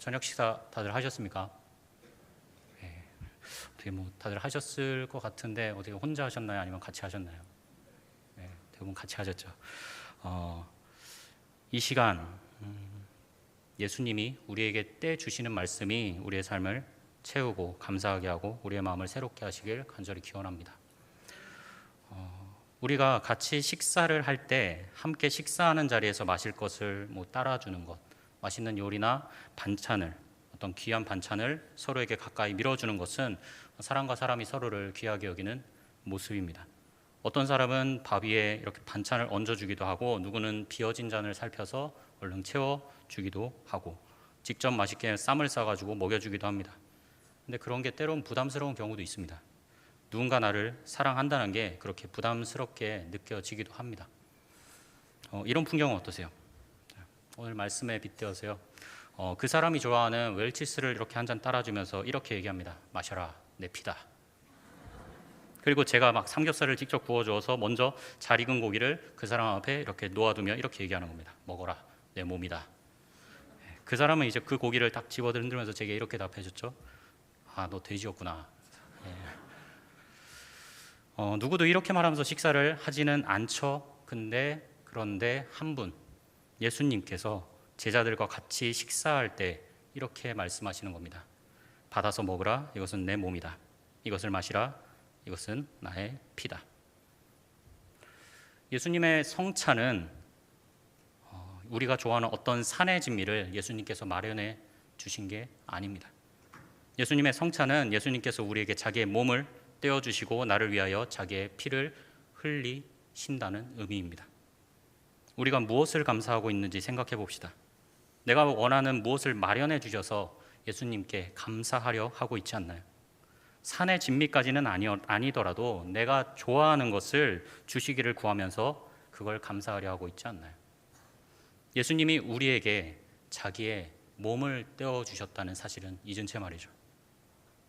저녁 식사 다들 하셨습니까? 네. 어떻게 뭐 다들 하셨을 것 같은데 어떻게 혼자 하셨나요? 아니면 같이 하셨나요? 네, 대부분 같이 하셨죠. 어, 이 시간 음, 예수님이 우리에게 떼 주시는 말씀이 우리의 삶을 채우고 감사하게 하고 우리의 마음을 새롭게 하시길 간절히 기원합니다. 어, 우리가 같이 식사를 할 때 함께 식사하는 자리에서 마실 것을 뭐 따라주는 것, 맛있는 요리나 반찬을 어떤 귀한 반찬을 서로에게 가까이 밀어주는 것은 사람과 사람이 서로를 귀하게 여기는 모습입니다. 어떤 사람은 밥 위에 이렇게 반찬을 얹어주기도 하고 누구는 비어진 잔을 살펴서 얼른 채워주기도 하고 직접 맛있게 쌈을 싸가지고 먹여주기도 합니다. 근데 그런 게 때론 부담스러운 경우도 있습니다. 누군가 나를 사랑한다는 게 그렇게 부담스럽게 느껴지기도 합니다. 어, 이런 풍경은 어떠세요? 오늘 말씀에 빗대어서요. 어, 그 사람이 좋아하는 웰치스를 이렇게 한 잔 따라주면서 이렇게 얘기합니다. 마셔라, 내 피다. 그리고 제가 막 삼겹살을 직접 구워주어서 먼저 잘 익은 고기를 그 사람 앞에 이렇게 놓아두며 이렇게 얘기하는 겁니다. 먹어라, 내 몸이다. 그 사람은 이제 그 고기를 딱 집어 흔들면서 제게 이렇게 답해줬죠. 아, 너 돼지였구나. 예. 어, 누구도 이렇게 말하면서 식사를 하지는 않죠. 근데 그런데 한 분, 예수님께서 제자들과 같이 식사할 때 이렇게 말씀하시는 겁니다. 받아서 먹으라. 이것은 내 몸이다. 이것을 마시라. 이것은 나의 피다. 예수님의 성찬은 어, 우리가 좋아하는 어떤 산의 진미를 예수님께서 마련해 주신 게 아닙니다. 예수님의 성찬은 예수님께서 우리에게 자기의 몸을 떼어 주시고 나를 위하여 자기의 피를 흘리신다는 의미입니다. 우리가 무엇을 감사하고 있는지 생각해 봅시다. 내가 원하는 무엇을 마련해 주셔서 예수님께 감사하려 하고 있지 않나요? 산의 진미까지는 아니, 아니더라도 내가 좋아하는 것을 주시기를 구하면서 그걸 감사하려 하고 있지 않나요? 예수님이 우리에게 자기의 몸을 떼어 주셨다는 사실은 잊은 채 말이죠.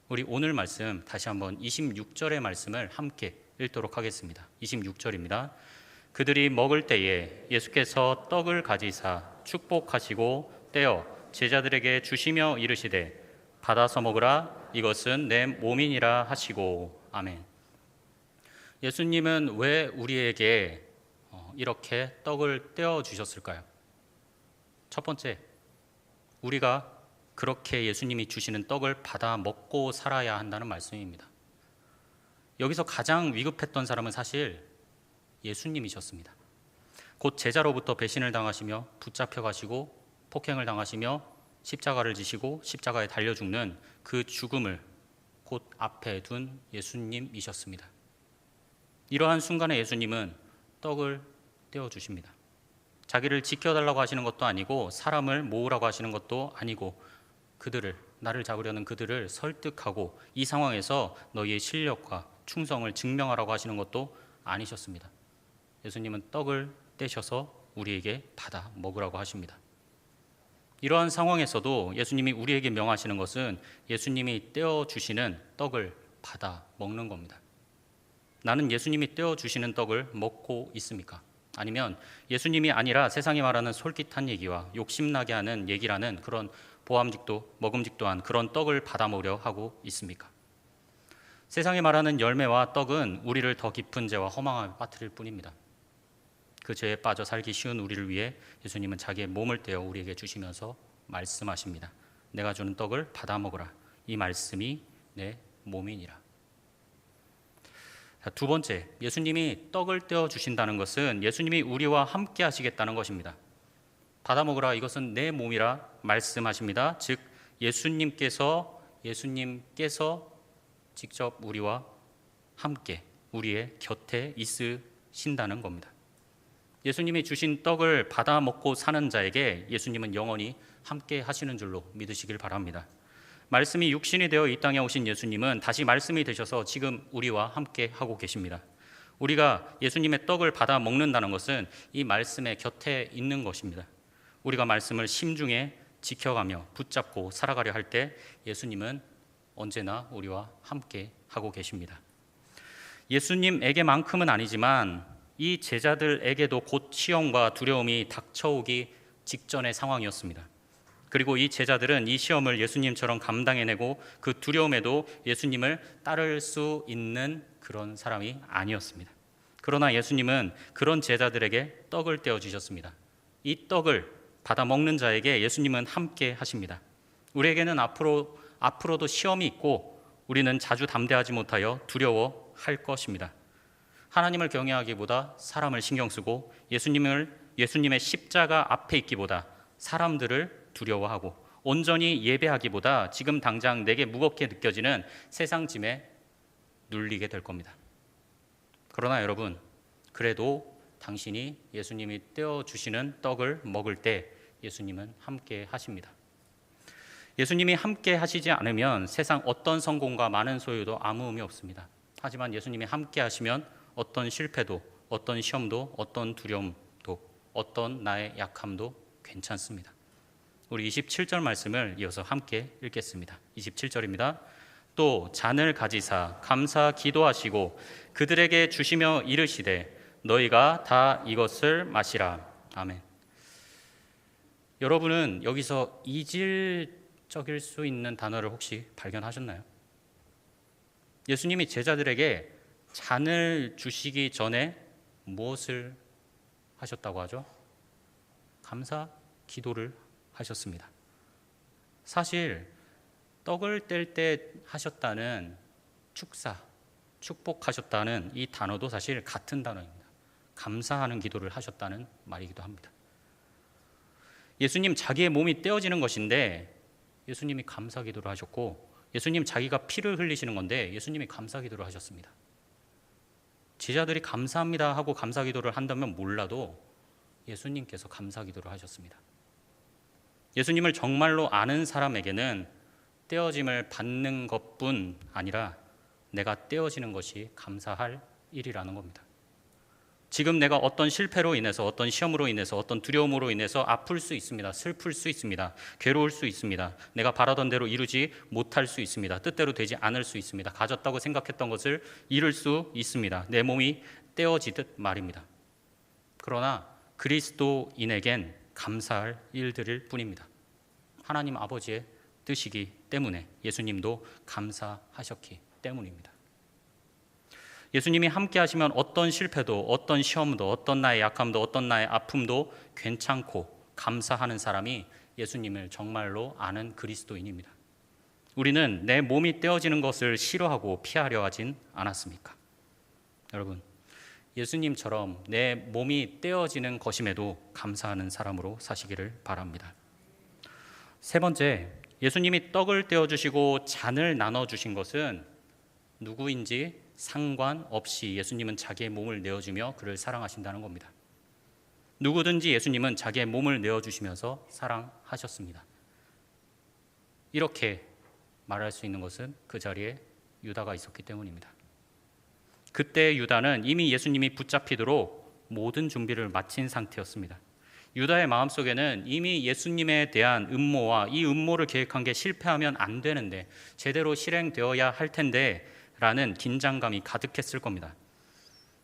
우리 오늘 말씀 다시 한번 26절의 말씀을 함께 읽도록 하겠습니다. 26절입니다. 그들이 먹을 때에 예수께서 떡을 가지사 축복하시고 떼어 제자들에게 주시며 이르시되 받아서 먹으라 이것은 내 몸이니라 하시고 아멘. 예수님은 왜 우리에게 어, 이렇게 떡을 떼어 주셨을까요? 첫 번째, 우리가 그렇게 예수님이 주시는 떡을 받아 먹고 살아야 한다는 말씀입니다. 여기서 가장 위급했던 사람은 사실 예수님이셨습니다. 곧 제자로부터 배신을 당하시며 붙잡혀 가시고 폭행을 당하시며 십자가를 지시고 십자가에 달려 죽는 그 죽음을 곧 앞에 둔 예수님이셨습니다. 이러한 순간에 예수님은 떡을 떼어 주십니다. 자기를 지켜달라고 하시는 것도 아니고 사람을 모으라고 하시는 것도 아니고 그들을 나를 잡으려는 그들을 설득하고 이 상황에서 너희의 실력과 충성을 증명하라고 하시는 것도 아니셨습니다. 예수님은 떡을 떼셔서 우리에게 받아 먹으라고 하십니다. 이러한 상황에서도 예수님이 우리에게 명하시는 것은 예수님이 떼어 주시는 떡을 받아 먹는 겁니다. 나는 예수님이 떼어 주시는 떡을 먹고 있습니까? 아니면 예수님이 아니라 세상이 말하는 솔깃한 얘기와 욕심나게 하는 얘기라는 그런 보암직도 먹음직도한 그런 떡을 받아 먹으려 하고 있습니까? 세상이 말하는 열매와 떡은 우리를 더 깊은 죄와 허망함에 빠뜨릴 뿐입니다. 그 죄에 빠져 살기 쉬운 우리를 위해 예수님은 자기의 몸을 떼어 우리에게 주시면서 말씀하십니다. 내가 주는 떡을 받아 먹으라. 이 말씀이 내 몸이니라. 두 번째, 예수님이 떡을 떼어 주신다는 것은 예수님이 우리와 함께 하시겠다는 것입니다. 받아 먹으라 이것은 내 몸이라 말씀하십니다. 즉 예수님께서 예수님께서 직접 우리와 함께 우리의 곁에 있으신다는 겁니다. 예수님이 주신 떡을 받아 먹고 사는 자에게 예수님은 영원히 함께 하시는 줄로 믿으시길 바랍니다. 말씀이 육신이 되어 이 땅에 오신 예수님은 다시 말씀이 되셔서 지금 우리와 함께 하고 계십니다. 우리가 예수님의 떡을 받아 먹는다는 것은 이 말씀의 곁에 있는 것입니다. 우리가 말씀을 심중에 지켜가며 붙잡고 살아가려 할 때 예수님은 언제나 우리와 함께 하고 계십니다. 예수님에게만큼은 아니지만 이 제자들에게도 곧 시험과 두려움이 닥쳐오기 직전의 상황이었습니다. 그리고 이 제자들은 이 시험을 예수님처럼 감당해내고 그 두려움에도 예수님을 따를 수 있는 그런 사람이 아니었습니다. 그러나 예수님은 그런 제자들에게 떡을 떼어 주셨습니다. 이 떡을 받아 먹는 자에게 예수님은 함께 하십니다. 우리에게는 앞으로 앞으로도 시험이 있고 우리는 자주 담대하지 못하여 두려워할 것입니다. 하나님을 경외하기보다 사람을 신경 쓰고 예수님을 예수님의 십자가 앞에 있기보다 사람들을 두려워하고 온전히 예배하기보다 지금 당장 내게 무겁게 느껴지는 세상 짐에 눌리게 될 겁니다. 그러나 여러분, 그래도 당신이 예수님이 떼어 주시는 떡을 먹을 때 예수님은 함께 하십니다. 예수님이 함께 하시지 않으면 세상 어떤 성공과 많은 소유도 아무 의미 없습니다. 하지만 예수님이 함께 하시면 어떤 실패도, 어떤 시험도, 어떤 두려움도, 어떤 나의 약함도 괜찮습니다. 우리 27절 말씀을 이어서 함께 읽겠습니다. 27절입니다. 또 잔을 가지사 감사 기도하시고 그들에게 주시며 이르시되 너희가 다 이것을 마시라. 아멘. 여러분은 여기서 이질적일 수 있는 단어를 혹시 발견하셨나요? 예수님이 제자들에게 잔을 주시기 전에 무엇을 하셨다고 하죠? 감사 기도를 하셨습니다. 사실 떡을 뗄 때 하셨다는 축사, 축복하셨다는 이 단어도 사실 같은 단어입니다. 감사하는 기도를 하셨다는 말이기도 합니다. 예수님 자기의 몸이 떼어지는 것인데 예수님이 감사 기도를 하셨고 예수님 자기가 피를 흘리시는 건데 예수님이 감사 기도를 하셨습니다. 제자들이 감사합니다 하고 감사 기도를 한다면 몰라도 예수님께서 감사 기도를 하셨습니다. 예수님을 정말로 아는 사람에게는 떼어짐을 받는 것뿐 아니라 내가 떼어지는 것이 감사할 일이라는 겁니다. 지금 내가 어떤 실패로 인해서 어떤 시험으로 인해서 어떤 두려움으로 인해서 아플 수 있습니다. 슬플 수 있습니다. 괴로울 수 있습니다. 내가 바라던 대로 이루지 못할 수 있습니다. 뜻대로 되지 않을 수 있습니다. 가졌다고 생각했던 것을 잃을 수 있습니다. 내 몸이 떼어지듯 말입니다. 그러나 그리스도인에겐 감사할 일들일 뿐입니다. 하나님 아버지의 뜻이기 때문에 예수님도 감사하셨기 때문입니다. 예수님이 함께 하시면 어떤 실패도, 어떤 시험도, 어떤 나의 약함도, 어떤 나의 아픔도 괜찮고 감사하는 사람이 예수님을 정말로 아는 그리스도인입니다. 우리는 내 몸이 떼어지는 것을 싫어하고 피하려 하진 않았습니까? 여러분, 예수님처럼 내 몸이 떼어지는 것임에도 감사하는 사람으로 사시기를 바랍니다. 세 번째, 예수님이 떡을 떼어 주시고 잔을 나눠 주신 것은 누구인지 상관없이 예수님은 자기의 몸을 내어주며 그를 사랑하신다는 겁니다. 누구든지 예수님은 자기의 몸을 내어주시면서 사랑하셨습니다. 이렇게 말할 수 있는 것은 그 자리에 유다가 있었기 때문입니다. 그때 유다는 이미 예수님이 붙잡히도록 모든 준비를 마친 상태였습니다. 유다의 마음속에는 이미 예수님에 대한 음모와 이 음모를 계획한 게 실패하면 안 되는데 제대로 실행되어야 할 텐데 라는 긴장감이 가득했을 겁니다.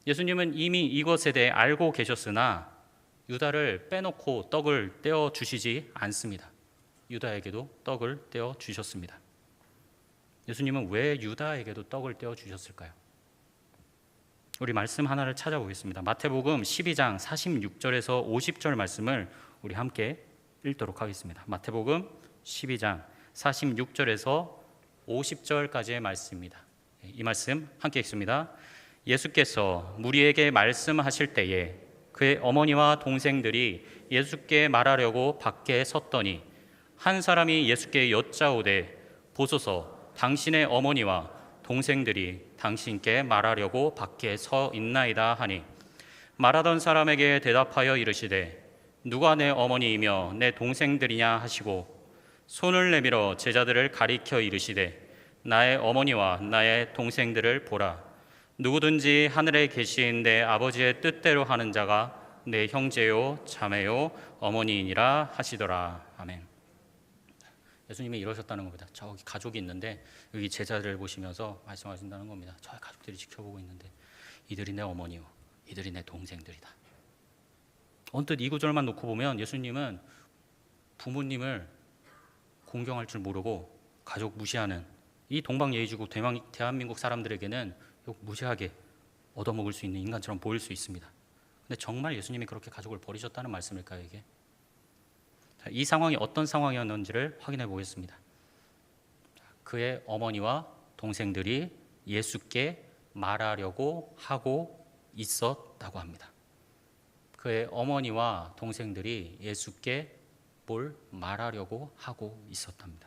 예수님은 이미 이것에 대해 알고 계셨으나 유다를 빼놓고 떡을 떼어 주시지 않습니다. 유다에게도 떡을 떼어 주셨습니다. 예수님은 왜 유다에게도 떡을 떼어 주셨을까요? 우리 말씀 하나를 찾아보겠습니다. 마태복음 12장 46절에서 50절 말씀을 우리 함께 읽도록 하겠습니다. 마태복음 12장 46절에서 50절까지의 말씀입니다. 이 말씀 함께 읽습니다. 예수께서 무리에게 말씀하실 때에 그의 어머니와 동생들이 예수께 말하려고 밖에 섰더니 한 사람이 예수께 여짜오되 보소서 당신의 어머니와 동생들이 당신께 말하려고 밖에 서 있나이다 하니 말하던 사람에게 대답하여 이르시되 누가 내 어머니이며 내 동생들이냐 하시고 손을 내밀어 제자들을 가리켜 이르시되 나의 어머니와 나의 동생들을 보라. 누구든지 하늘에 계신 내 아버지의 뜻대로 하는 자가 내 형제요, 자매요, 어머니이니라 하시더라. 아멘. 예수님이 이러셨다는 겁니다. 저기 가족이 있는데 여기 제자들을 보시면서 말씀하신다는 겁니다. 저 가족들이 지켜보고 있는데 이들이 내 어머니요, 이들이 내 동생들이다. 언뜻 이 구절만 놓고 보면 예수님은 부모님을 존경할 줄 모르고 가족 무시하는 이 동방예의지국 대만- 대한민국 사람들에게는 무시하게 얻어먹을 수 있는 인간처럼 보일 수 있습니다. 근데 정말 예수님이 그렇게 가족을 버리셨다는 말씀일까요, 이게? 자, 이 상황이 어떤 상황이었는지를 확인해 보겠습니다. 자, 그의 어머니와 동생들이 예수께 말하려고 하고 있었다고 합니다. 그의 어머니와 동생들이 예수께 뭘 말하려고 하고 있었답니다.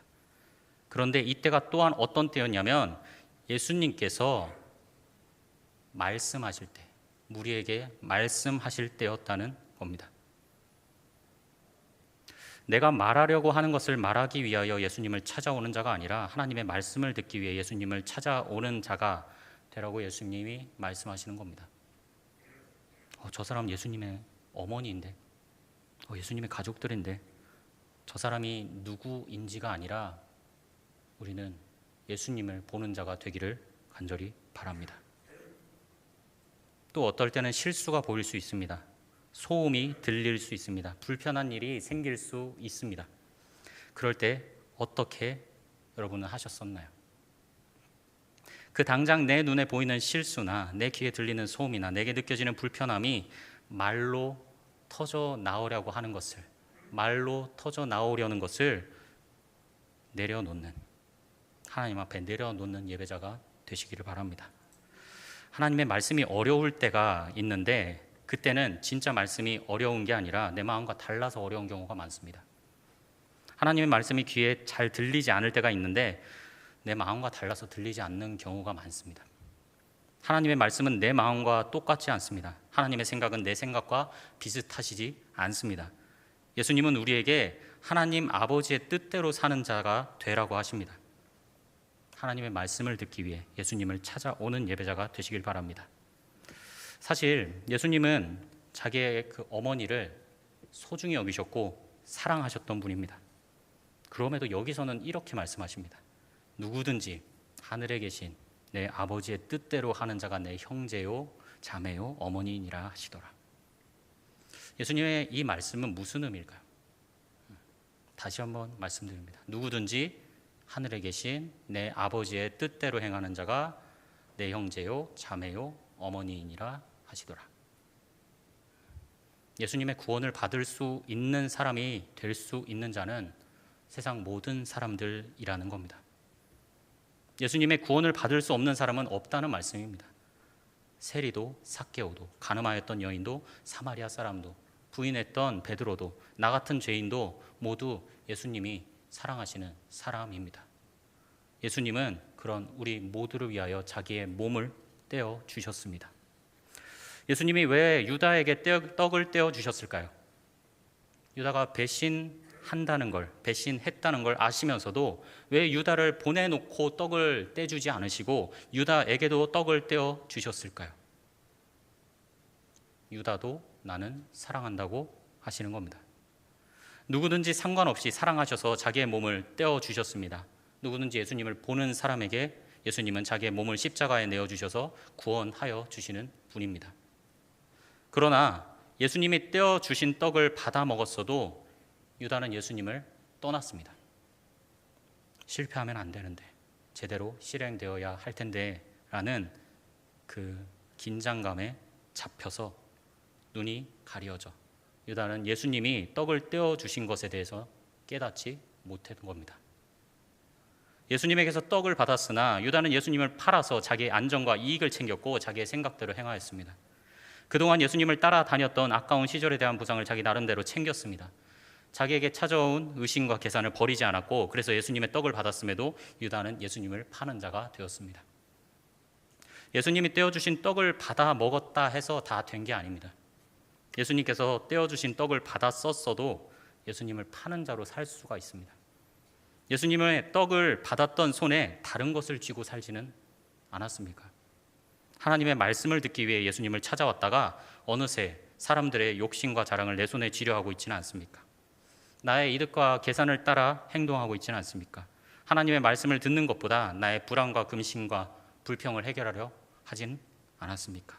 그런데 이때가 또한 어떤 때였냐면 예수님께서 말씀하실 때, 무리에게 말씀하실 때였다는 겁니다. 내가 말하려고 하는 것을 말하기 위하여 예수님을 찾아오는 자가 아니라 하나님의 말씀을 듣기 위해 예수님을 찾아오는 자가 되라고 예수님이 말씀하시는 겁니다. 어, 저 사람 예수님의 어머니인데, 어, 예수님의 가족들인데, 저 사람이 누구인지가 아니라 우리는 예수님을 보는 자가 되기를 간절히 바랍니다. 또 어떨 때는 실수가 보일 수 있습니다. 소음이 들릴 수 있습니다. 불편한 일이 생길 수 있습니다. 그럴 때 어떻게 여러분은 하셨었나요? 그 당장 내 눈에 보이는 실수나 내 귀에 들리는 소음이나 내게 느껴지는 불편함이 말로 터져 나오려고 하는 것을 말로 터져 나오려는 것을 내려놓는 하나님 앞에 내려놓는 예배자가 되시기를 바랍니다. 하나님의 말씀이 어려울 때가 있는데 그때는 진짜 말씀이 어려운 게 아니라 내 마음과 달라서 어려운 경우가 많습니다. 하나님의 말씀이 귀에 잘 들리지 않을 때가 있는데 내 마음과 달라서 들리지 않는 경우가 많습니다. 하나님의 말씀은 내 마음과 똑같지 않습니다. 하나님의 생각은 내 생각과 비슷하시지 않습니다. 예수님은 우리에게 하나님 아버지의 뜻대로 사는 자가 되라고 하십니다. 하나님의 말씀을 듣기 위해 예수님을 찾아오는 예배자가 되시길 바랍니다. 사실 예수님은 자기의 그 어머니를 소중히 여기셨고 사랑하셨던 분입니다. 그럼에도 여기서는 이렇게 말씀하십니다. 누구든지 하늘에 계신 내 아버지의 뜻대로 하는 자가 내 형제요, 자매요, 어머니이니라 하시더라. 예수님의 이 말씀은 무슨 의미일까요? 다시 한번 말씀드립니다. 누구든지 하늘에 계신 내 아버지의 뜻대로 행하는 자가 내 형제요, 자매요, 어머니이니라 하시더라. 예수님의 구원을 받을 수 있는 사람이 될 수 있는 자는 세상 모든 사람들이라는 겁니다. 예수님의 구원을 받을 수 없는 사람은 없다는 말씀입니다. 세리도 사케오도 가늠하였던 여인도 사마리아 사람도 부인했던 베드로도 나 같은 죄인도 모두 예수님이 사랑하시는 사람입니다. 예수님은 그런 우리 모두를 위하여 자기의 몸을 떼어 주셨습니다. 예수님이 왜 유다에게 떡을 떼어 주셨을까요? 유다가 배신한다는 걸, 배신했다는 걸 아시면서도 왜 유다를 보내놓고 떡을 떼주지 않으시고 유다에게도 떡을 떼어 주셨을까요? 유다도 나는 사랑한다고 하시는 겁니다. 누구든지 상관없이 사랑하셔서 자기의 몸을 떼어 주셨습니다. 누구든지 예수님을 보는 사람에게 예수님은 자기의 몸을 십자가에 내어 주셔서 구원하여 주시는 분입니다. 그러나 예수님이 떼어 주신 떡을 받아 먹었어도 유다는 예수님을 떠났습니다. 실패하면 안 되는데 제대로 실행되어야 할 텐데라는 그 긴장감에 잡혀서 눈이 가려져 유다는 예수님이 떡을 떼어 주신 것에 대해서 깨닫지 못했던 겁니다. 예수님에게서 떡을 받았으나 유다는 예수님을 팔아서 자기의 안정과 이익을 챙겼고 자기의 생각대로 행하였습니다. 그동안 예수님을 따라다녔던 아까운 시절에 대한 보상을 자기 나름대로 챙겼습니다. 자기에게 찾아온 의심과 계산을 버리지 않았고 그래서 예수님의 떡을 받았음에도 유다는 예수님을 파는 자가 되었습니다. 예수님이 떼어주신 떡을 받아 먹었다 해서 다 된 게 아닙니다. 예수님께서 떼어주신 떡을 받아 썼어도 예수님을 파는 자로 살 수가 있습니다. 예수님의 떡을 받았던 손에 다른 것을 쥐고 살지는 않았습니까? 하나님의 말씀을 듣기 위해 예수님을 찾아왔다가 어느새 사람들의 욕심과 자랑을 내 손에 쥐려 하고 있지는 않습니까? 나의 이득과 계산을 따라 행동하고 있지는 않습니까? 하나님의 말씀을 듣는 것보다 나의 불안과 금심과 불평을 해결하려 하진 않았습니까?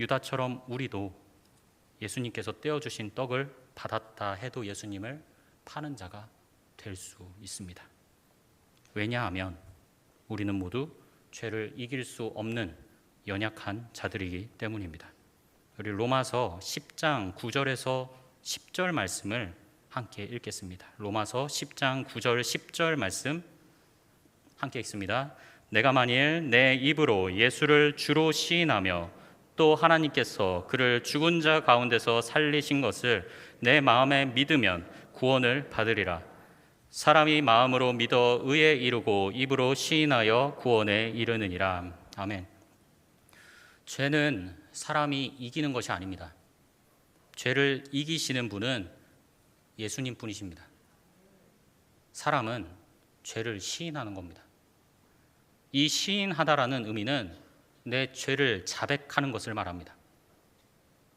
유다처럼 우리도 예수님께서 떼어주신 떡을 받았다 해도 예수님을 파는 자가 될 수 있습니다. 왜냐하면 우리는 모두 죄를 이길 수 없는 연약한 자들이기 때문입니다. 우리 로마서 10장 9절에서 10절 말씀을 함께 읽겠습니다. 로마서 10장 9절 10절 말씀 함께 읽습니다. 내가 만일 내 입으로 예수를 주로 시인하며 또 하나님께서 그를 죽은 자 가운데서 살리신 것을 내 마음에 믿으면 구원을 받으리라. 사람이 마음으로 믿어 의에 이르고 입으로 시인하여 구원에 이르느니라. 아멘. 죄는 사람이 이기는 것이 아닙니다. 죄를 이기시는 분은 예수님 뿐이십니다. 사람은 죄를 시인하는 겁니다. 이 시인하다라는 의미는 내 죄를 자백하는 것을 말합니다.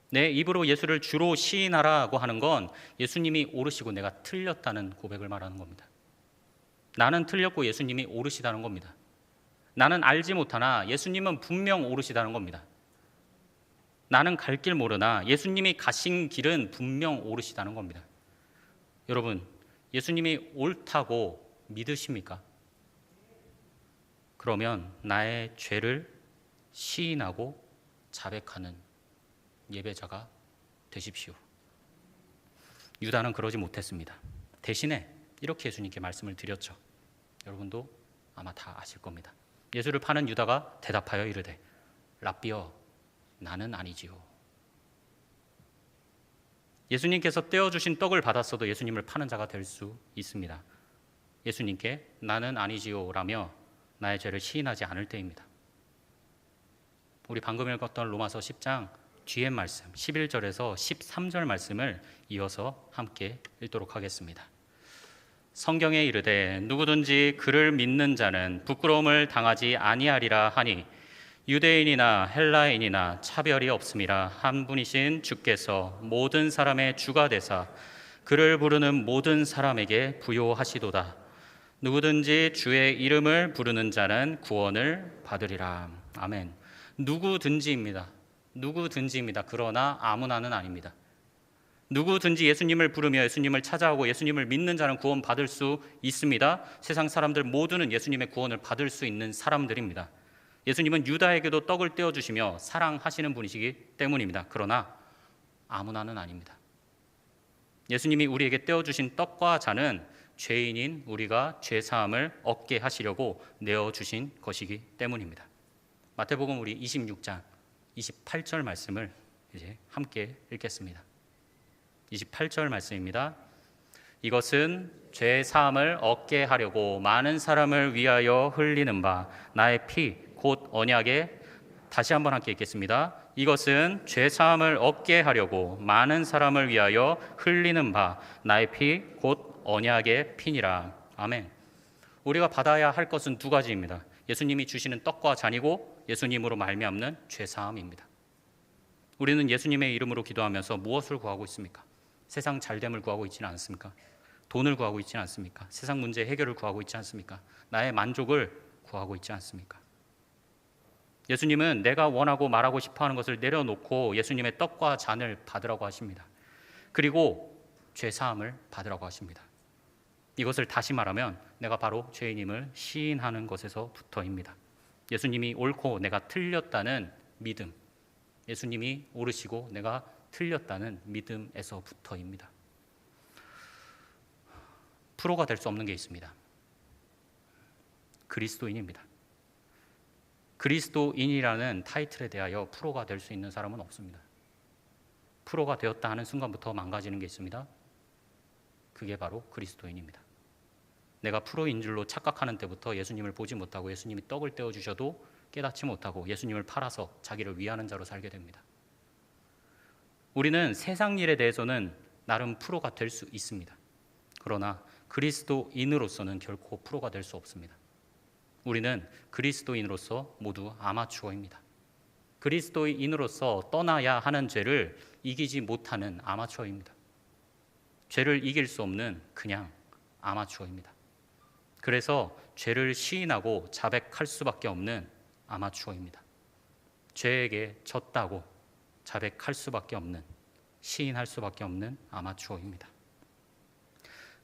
내 입으로 예수를 주로 시인하라고 하는 건 예수님이 오르시고 내가 틀렸다는 고백을 말하는 겁니다. 나는 틀렸고 예수님이 오르시다는 겁니다. 나는 알지 못하나 예수님은 분명 오르시다는 겁니다. 나는 갈 길 모르나 예수님이 가신 길은 분명 오르시다는 겁니다. 여러분, 예수님이 옳다고 믿으십니까? 그러면 나의 죄를 시인하고 자백하는 예배자가 되십시오. 유다는 그러지 못했습니다. 대신에 이렇게 예수님께 말씀을 드렸죠. 여러분도 아마 다 아실 겁니다. 예수를 파는 유다가 대답하여 이르되 라비어 나는 아니지요. 예수님께서 떼어 주신 떡을 받았어도 예수님을 파는 자가 될 수 있습니다. 예수님께 나는 아니지요 라며 나의 죄를 시인하지 않을 때입니다. 우리 방금 읽었던 로마서 10장 뒤의 말씀 11절에서 13절 말씀을 이어서 함께 읽도록 하겠습니다. 성경에 이르되 누구든지 그를 믿는 자는 부끄러움을 당하지 아니하리라 하니 유대인이나 헬라인이나 차별이 없음이라 한 분이신 주께서 모든 사람의 주가 되사 그를 부르는 모든 사람에게 부요하시도다. 누구든지 주의 이름을 부르는 자는 구원을 받으리라. 아멘. 누구든지입니다. 누구든지입니다. 그러나 아무나는 아닙니다. 누구든지 예수님을 부르며 예수님을 찾아오고 예수님을 믿는 자는 구원 받을 수 있습니다. 세상 사람들 모두는 예수님의 구원을 받을 수 있는 사람들입니다. 예수님은 유다에게도 떡을 떼어 주시며 사랑하시는 분이시기 때문입니다. 그러나 아무나는 아닙니다. 예수님이 우리에게 떼어 주신 떡과 잔은 죄인인 우리가 죄 사함을 얻게 하시려고 내어 주신 것이기 때문입니다. 마태복음 우리 26장 28절 말씀을 이제 함께 읽겠습니다. 28절 말씀입니다. 이것은 죄 사함을 얻게 하려고 많은 사람을 위하여 흘리는 바 나의 피 곧 언약에 다시 한번 함께 읽겠습니다. 이것은 죄 사함을 얻게 하려고 많은 사람을 위하여 흘리는 바 나의 피 곧 언약의 피니라. 아멘. 우리가 받아야 할 것은 두 가지입니다. 예수님이 주시는 떡과 잔이고 예수님으로 말미암는 죄 사함입니다. 우리는 예수님의 이름으로 기도하면서 무엇을 구하고 있습니까? 세상 잘됨을 구하고 있지는 않습니까? 돈을 구하고 있지는 않습니까? 세상 문제 해결을 구하고 있지 않습니까? 나의 만족을 구하고 있지 않습니까? 예수님은 내가 원하고 말하고 싶어 하는 것을 내려놓고 예수님의 떡과 잔을 받으라고 하십니다. 그리고 죄 사함을 받으라고 하십니다. 이것을 다시 말하면 내가 바로 죄인임을 시인하는 것에서부터입니다. 예수님이 옳고 내가 틀렸다는 믿음. 예수님이 옳으시고 내가 틀렸다는 믿음에서부터입니다. 프로가 될 수 없는 게 있습니다. 그리스도인입니다. 그리스도인이라는 타이틀에 대하여 프로가 될 수 있는 사람은 없습니다. 프로가 되었다 하는 순간부터 망가지는 게 있습니다. 그게 바로 그리스도인입니다. 내가 프로인 줄로 착각하는 때부터 예수님을 보지 못하고 예수님이 떡을 떼어 주셔도 깨닫지 못하고 예수님을 팔아서 자기를 위하는 자로 살게 됩니다. 우리는 세상 일에 대해서는 나름 프로가 될 수 있습니다. 그러나 그리스도인으로서는 결코 프로가 될 수 없습니다. 우리는 그리스도인으로서 모두 아마추어입니다. 그리스도인으로서 떠나야 하는 죄를 이기지 못하는 아마추어입니다. 죄를 이길 수 없는 그냥 아마추어입니다. 그래서 죄를 시인하고 자백할 수밖에 없는 아마추어입니다. 죄에게 졌다고 자백할 수밖에 없는 시인할 수밖에 없는 아마추어입니다.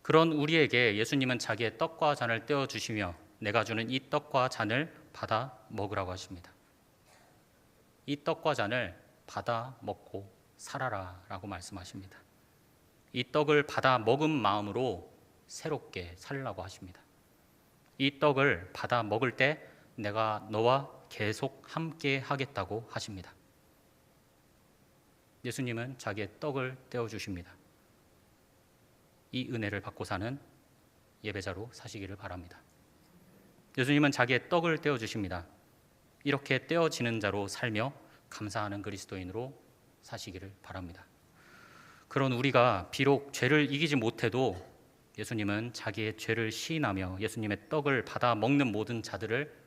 그런 우리에게 예수님은 자기의 떡과 잔을 떼어 주시며 내가 주는 이 떡과 잔을 받아 먹으라고 하십니다. 이 떡과 잔을 받아 먹고 살아라라고 말씀하십니다. 이 떡을 받아 먹은 마음으로 새롭게 살라고 하십니다. 이 떡을 받아 먹을 때 내가 너와 계속 함께 하겠다고 하십니다. 예수님은 자기의 떡을 떼어 주십니다. 이 은혜를 받고 사는 예배자로 사시기를 바랍니다. 예수님은 자기의 떡을 떼어 주십니다. 이렇게 떼어지는 자로 살며 감사하는 그리스도인으로 사시기를 바랍니다. 그런 우리가 비록 죄를 이기지 못해도 예수님은 자기의 죄를 시인하며 예수님의 떡을 받아 먹는 모든 자들을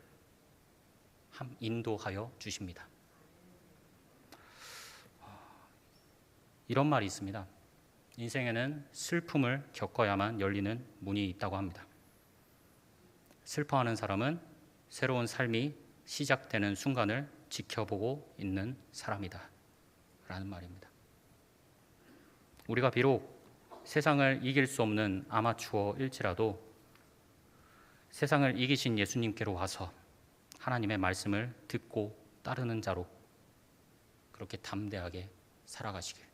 인도하여 주십니다. 이런 말이 있습니다. 인생에는 슬픔을 겪어야만 열리는 문이 있다고 합니다. 슬퍼하는 사람은 새로운 삶이 시작되는 순간을 지켜보고 있는 사람이다. 라는 말입니다. 우리가 비록 세상을 이길 수 없는 아마추어일지라도 세상을 이기신 예수님께로 와서 하나님의 말씀을 듣고 따르는 자로 그렇게 담대하게 살아가시길.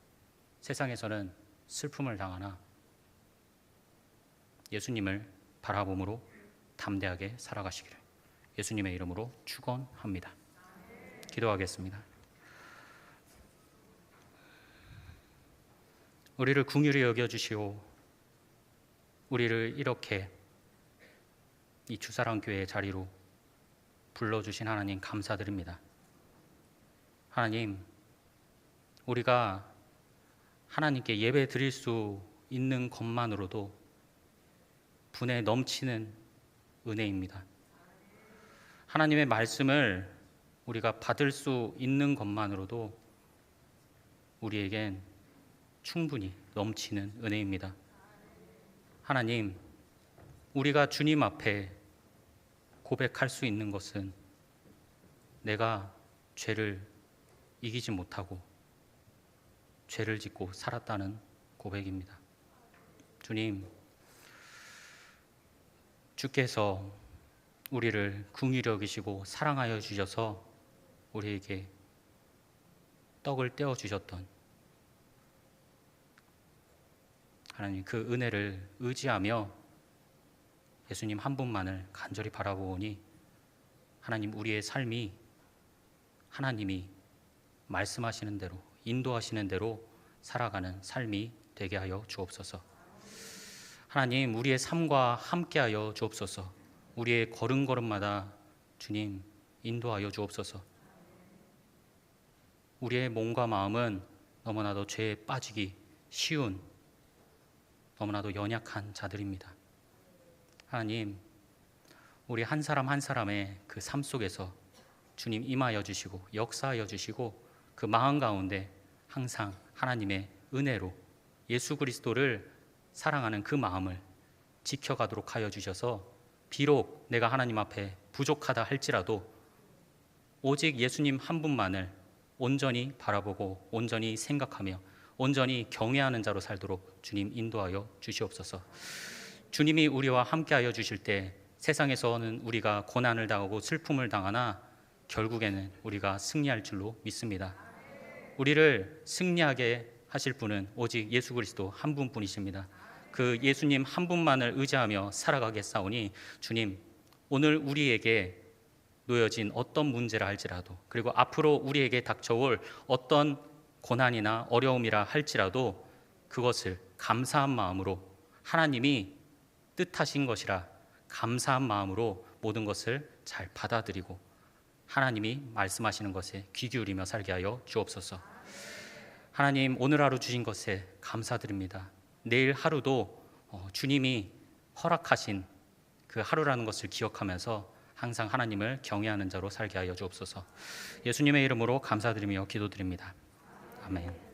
세상에서는 슬픔을 당하나 예수님을 바라봄으로 담대하게 살아가시기를 예수님의 이름으로 축원합니다. 기도하겠습니다. 우리를 궁휼히 여겨 주시오. 우리를 이렇게 이 주사랑 교회의 자리로 불러 주신 하나님 감사드립니다. 하나님 우리가 하나님께 예배 드릴 수 있는 것만으로도 분에 넘치는 은혜입니다. 하나님의 말씀을 우리가 받을 수 있는 것만으로도 우리에겐 충분히 넘치는 은혜입니다. 하나님, 우리가 주님 앞에 고백할 수 있는 것은 내가 죄를 이기지 못하고 죄를 짓고 살았다는 고백입니다. 주님, 주께서 우리를 궁휼히 여기시고 사랑하여 주셔서 우리에게 떡을 떼어 주셨던 하나님 그 은혜를 의지하며 예수님 한 분만을 간절히 바라보니 하나님 우리의 삶이 하나님이 말씀하시는 대로 인도하시는 대로 살아가는 삶이 되게 하여 주옵소서. 하나님 우리의 삶과 함께하여 주옵소서. 우리의 걸음걸음마다 주님 인도하여 주옵소서. 우리의 몸과 마음은 너무나도 죄에 빠지기 쉬운 너무나도 연약한 자들입니다. 하나님, 우리 한 사람 한 사람의 그 삶 속에서 주님 임하여 주시고 역사하여 주시고 그 마음 가운데 항상 하나님의 은혜로 예수 그리스도를 사랑하는 그 마음을 지켜가도록 하여 주셔서 비록 내가 하나님 앞에 부족하다 할지라도 오직 예수님 한 분만을 온전히 바라보고 온전히 생각하며 온전히 경외하는 자로 살도록 주님 인도하여 주시옵소서. 주님이 우리와 함께하여 주실 때 세상에서는 우리가 고난을 당하고 슬픔을 당하나 결국에는 우리가 승리할 줄로 믿습니다. 우리를 승리하게 하실 분은 오직 예수 그리스도 한 분뿐이십니다. 그 예수님 한 분만을 의지하며 살아가겠사오니 주님 오늘 우리에게 놓여진 어떤 문제라 할지라도 그리고 앞으로 우리에게 닥쳐올 어떤 고난이나 어려움이라 할지라도 그것을 감사한 마음으로 하나님이 뜻하신 것이라 감사한 마음으로 모든 것을 잘 받아들이고 하나님이 말씀하시는 것에 귀 기울이며 살게 하여 주옵소서. 하나님 오늘 하루 주신 것에 감사드립니다. 내일 하루도 어, 주님이 허락하신 그 하루라는 것을 기억하면서 항상 하나님을 경외하는 자로 살게 하여 주옵소서. 예수님의 이름으로 감사드리며 기도드립니다. 아멘.